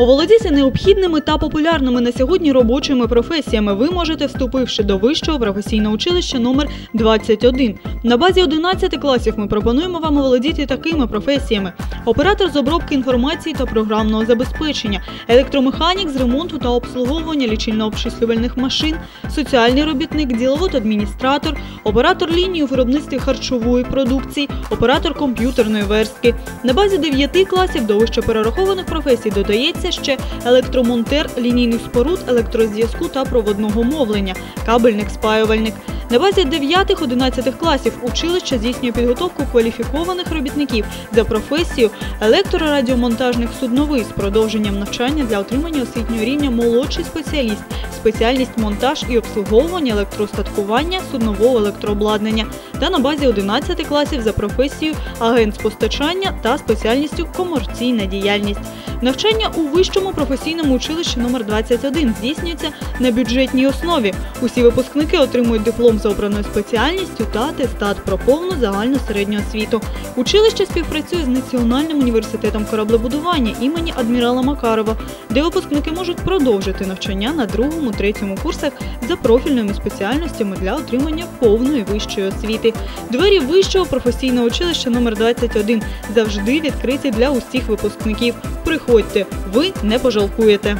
Оволодіти необхідними та популярними на сьогодні робочими професіями ви можете, вступивши до вищого професійного училища номер 21. На базі 11 класів ми пропонуємо вам оволодіти такими професіями: оператор з обробки інформації та програмного забезпечення, електромеханік з ремонту та обслуговування лічильно-обчислювальних машин, соціальний робітник, діловод-адміністратор, оператор лінії у виробництві харчової продукції, оператор комп'ютерної верстки. На базі 9 класів до вище перерахованих професій додається ще електромонтер лінійних споруд, електрозв'язку та проводного мовлення, кабельник спаювальник. На базі 9-11 класів училище здійснює підготовку кваліфікованих робітників за професією електрорадіомонтажних судновий з продовженням навчання для отримання освітнього рівня молодший спеціаліст, спеціальність монтаж і обслуговування електростаткування суднового електрообладнання та на базі 11 класів за професією агент з постачання та спеціальністю комерційна діяльність. Навчання у вищому професійному училищі номер 21 здійснюється на бюджетній основі. Усі випускники отримують диплом за обраною спеціальністю та атестат про повну загальну середню освіту. Училище співпрацює з Національним університетом кораблебудування імені адмірала Макарова, де випускники можуть продовжити навчання на другому, третьому курсах за профільними спеціальностями для отримання повної вищої Двері вищого професійного училища номер 21 завжди відкриті для усіх випускників. Приходьте, ви не пожалкуєте.